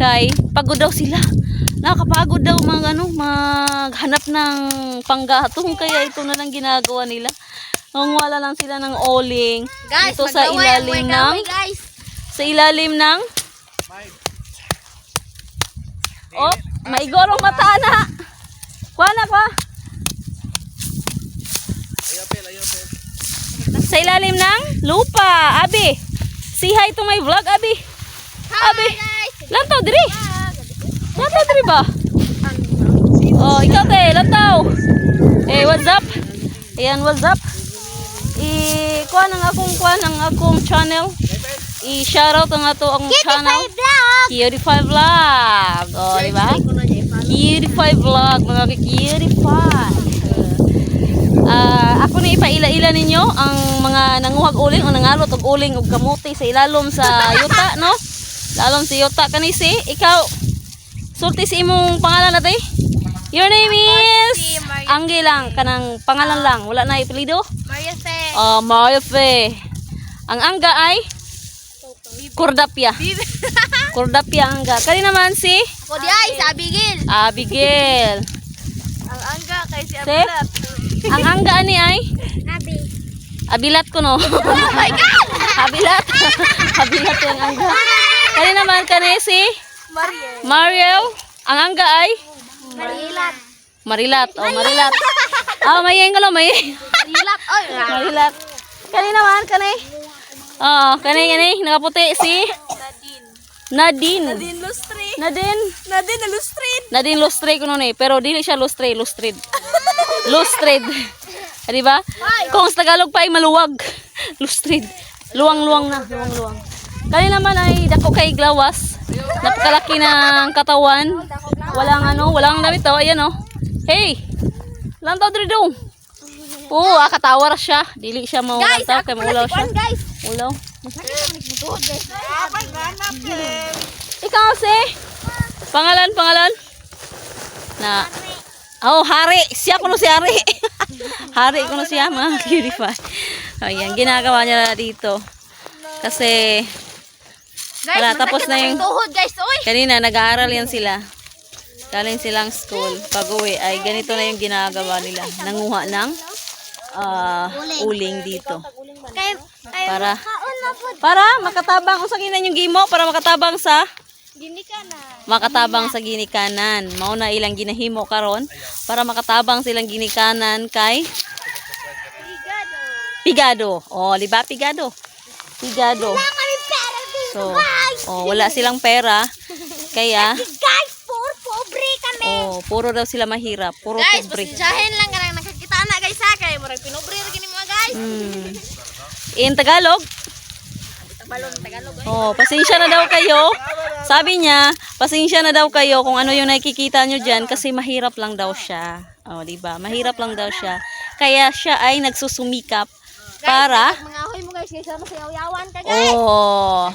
kay pagod daw sila. Nakakapagod daw mga ano, maghanap ng panggatong kaya ito na lang ginagawa nila. Nangunguha lang sila ng oling Guys, dito sa ilalim ng away, guys. sa ilalim ng Oh, maigorong mata na. Kuha na kuha. Sa ilalim ng lupa, Abi. Say hi to my vlog, Abi. Abi. guys. Lantaw diri. Lantaw diri ba? Oh, ikaw te, lantaw. Eh, what's up? Ayan, what's up? I kuha ng akong kuha ng akong channel. I-shoutout ang ato ang channel. vlog. Cutie Vlog. Oh, di ba? Cutie Vlog, mga ka-cutie Ah, ako na ipaila-ila ninyo ang mga nanguhag uling o nangalot og uling og kamuti sa ilalom sa yuta, no? Lalom sa yuta kani si ikaw. Sulti si imong pangalan natin. Your name is si Maria Angge lang kanang pangalan lang, wala na apelyido. Maria Fe. Ah, Mario Fe. Ang angga ay Kordapia. Kordapia angga. Kani naman si Ako di ay, sa Abigil. Abigail. Ang angga kay si Si? Ang angga ani ay Abi. Abilat ko no. Oh my God! Abilat. Abilat yung angga. Kani naman kani si Maria. Mariel. Ang angga ay Marilat. Marilat. Oh, Marilat. Ah, may ko no, may. Marilat. Oy. Marilat. Kani naman kani. Oh, kani kani nakaputi si Nadine. Nadine. Nadine Lustre. Nadine. Nadine Lustrin. Nadine lustre nun eh. Pero dili siya lustre. Lustred. Ah, Di ba? Kung sa Tagalog pa ay maluwag. Lustred. Luwang-luwang na. Luwang-luwang. Kani naman ay dako kay glawas. Napakalaki ng katawan. Walang ano, walang damit oh. Ayan oh. Hey! Lantaw diri dong. Oo, ah, katawar siya. Dili siya mo Guys, lantaw ako kay pala maulaw si siya. Guys. Ulaw. Ikaw si? Pangalan, pangalan? Na. Oh, hari. Siya ko si hari. hari ko siya, mga cutie Ayan, ginagawa niya dito. Kasi, Wala, tapos na yung- tuhod, guys. Uy. kanina nag-aaral yan sila. Galing silang school. Pag uwi, ay ganito na yung ginagawa nila. Nanguha ng ah, uling dito. Para, na para makatabang, sa kinan yung gimo, para makatabang sa Gini ka na. makatabang sa ginikanan. Mao na ilang ginahimo karon para makatabang silang ginikanan kay Brigado. Pigado. Oh, di ba Pigado? Pigado. Dito, So, guys. oh, wala silang pera. Kaya, Guys, puro pobre kami. oh, puro daw sila mahirap. Puro Guys, pobre. pasensyahin lang ka nakakita na guys ha kay murag pinobre ra gini mga guys. Hmm. In Tagalog, Tagalog, Tagalog. eh. oh, pasensya na daw kayo. Sabi niya, pasensya na daw kayo kung ano yung nakikita nyo dyan kasi mahirap lang daw siya. Oh, di ba? Mahirap lang daw siya. Kaya siya ay nagsusumikap para Guys, mga hoy mo guys, guys, sama sayaw-yawan ka guys. Oh.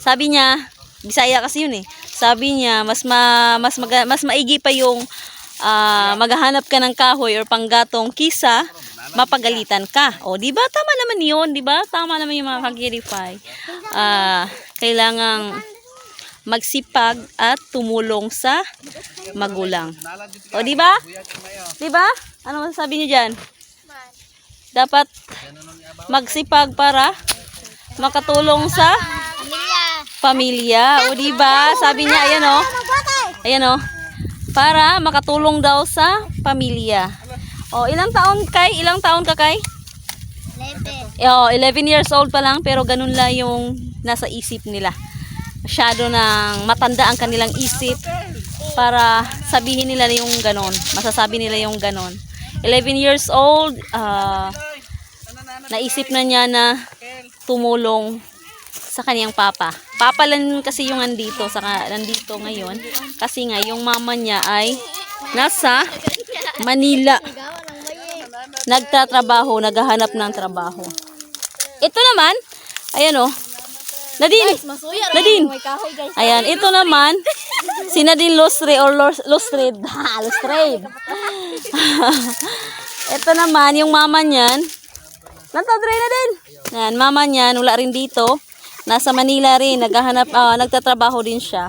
Sabi niya, Bisaya kasi yun eh. Sabi niya, mas ma, mas maga, mas maigi pa yung ah, maghahanap ka ng kahoy or panggatong kisa mapagalitan ka. O, di ba? Tama naman yun, di ba? Tama naman yung mga kagirify. Ah, kailangang magsipag at tumulong sa magulang. O, di ba? Di ba? Ano masasabi niyo diyan? Dapat magsipag para makatulong sa Pamilya. O di ba? Sabi niya, ayan o. Ayan o. Para makatulong daw sa pamilya. O, ilang taon kay? Ilang taon ka kay? Lebe. O, 11 years old pa lang pero ganun lang yung nasa isip nila. Masyado nang matanda ang kanilang isip para sabihin nila yung ganon. Masasabi nila yung ganon. 11 years old, ah, naisip na niya na tumulong sa kaniyang papa. Papa lang kasi yung andito, sa nandito ngayon. Kasi nga, yung mama niya ay nasa Manila. Nagtatrabaho, naghahanap ng trabaho. Ito naman, ayan o. Nadine, Masuya Nadine. Guys. Ayan, ito naman, si Nadine Lustre or Lus- Lustred. Ha, ito naman, yung mama niyan. Nantadre na din. Yan, mama niyan, wala rin dito. Nasa Manila rin, naghahanap, ah, nagtatrabaho din siya.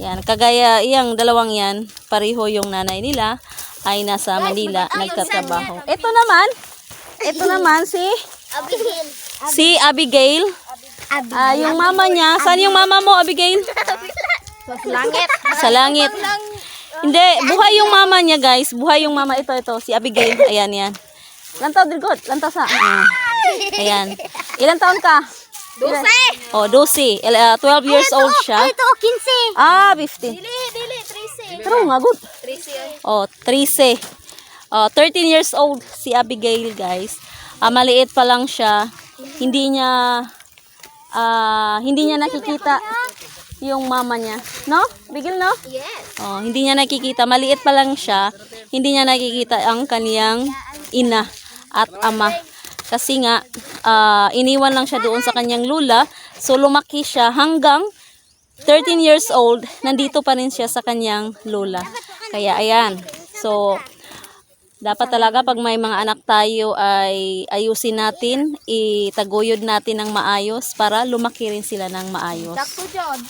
Yan, kagaya iyang dalawang yan, pareho yung nanay nila ay nasa Manila nagtatrabaho. Ito naman, ito naman si Abigail. si Abigail. Ah, yung mama niya, saan yung mama mo, Abigail? Langit. Sa langit. Hindi, buhay yung mama niya, guys. Buhay yung mama ito, ito, si Abigail. Ayan, yan. Ilan taon, Dirgot? Ilan taon sa? Ayan. Ilan taon ka? Dose. Oh, 12. Il- ah, 12 years old siya. Ito, 15. Ah, 15. Dili, dili, 13. Pero nga, good. 13. Oh, 13. Oh, 13 years old si Abigail, guys. Ah, maliit pa lang siya. Hindi niya ah, hindi niya nakikita yung mama niya. No? Bigil, no? Yes. Oh, hindi niya nakikita. Maliit pa lang siya. Hindi niya nakikita ang kaniyang ina at ama. Kasi nga, ah, iniwan lang siya doon sa kanyang lula. So, lumaki siya hanggang 13 years old. Nandito pa rin siya sa kanyang lula. Kaya, ayan. So, dapat talaga pag may mga anak tayo ay ayusin natin, itaguyod natin ng maayos para lumaki rin sila ng maayos.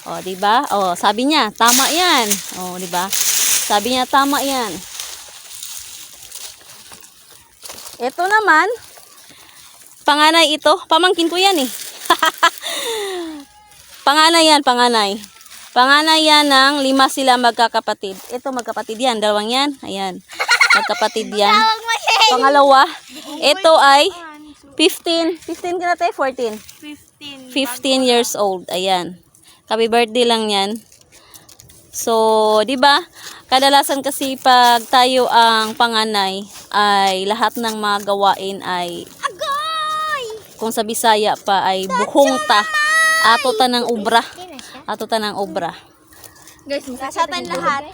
O, di ba? O, sabi niya, tama 'yan. O, di ba? Sabi niya, tama 'yan. Ito naman, panganay ito. Pamangkin ko 'yan eh. panganay 'yan, panganay. Panganay yan ng lima sila magkakapatid. Ito magkapatid yan, dalawang yan. Ayan. Magkapatid yan. Pangalawa, ito ay 15. 15 ka na tayo? 14. 15. 15 years old. Ayan. Happy birthday lang yan. So, 'di ba? Kadalasan kasi pag tayo ang panganay ay lahat ng mga gawain ay! Kung sa Bisaya pa ay buhong ta. Ato ta ng ubra. Ato ta ng obra. Guys, masasatan lahat.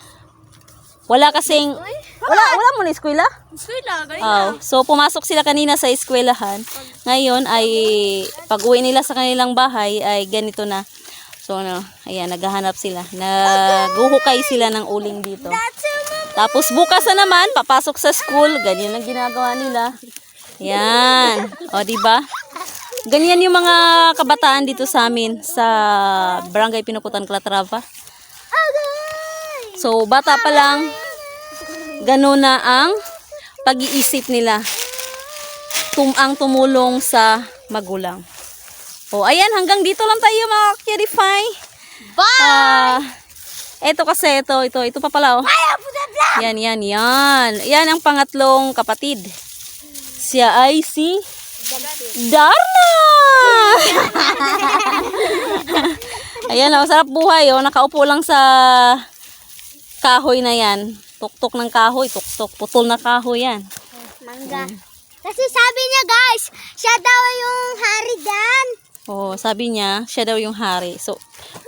Wala kasing wala wala mo na eskwela? Eskwela, Oh, so pumasok sila kanina sa eskwelahan. Ngayon ay pag-uwi nila sa kanilang bahay ay ganito na. So ano, ayan, naghahanap sila. Naguhukay sila ng uling dito. Tapos bukas na naman, papasok sa school. Ganyan ang ginagawa nila. Yan. O, di ba? Ganyan yung mga kabataan dito sa amin sa Barangay Pinukutan, Calatrava. So, bata pa lang, ganun na ang pag-iisip nila. Tum ang tumulong sa magulang. O, ayan, hanggang dito lang tayo mga Curify. Bye! Ah, eto kasi, ito, ito, ito pa pala, oh. Yan, yan, yan. Yan ang pangatlong kapatid. Siya ay si Darna! Ayan, oh, sarap buhay, oh. Nakaupo lang sa kahoy na yan. Tuktok ng kahoy, tuktok, putol na kahoy yan. Mangga. Kasi sabi niya guys, siya daw yung hari dyan. Oh, sabi niya, siya daw yung hari. So,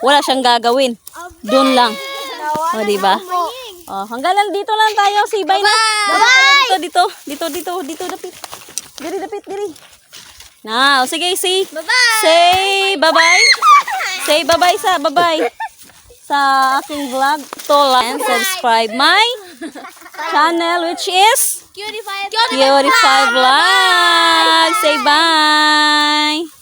wala siyang gagawin. Doon lang. Oh, di ba? Oh, hanggang lang dito lang tayo. Si bye na. Bye-bye! Dito, dito, dito, dito, dito, dapit. Diri, dapit, diri. Na, oh, sige, say. Bye-bye! Say bye-bye. Say bye-bye sa bye-bye. Sa aking vlog. To like and subscribe my channel which is. Cutie Vlog. Say bye.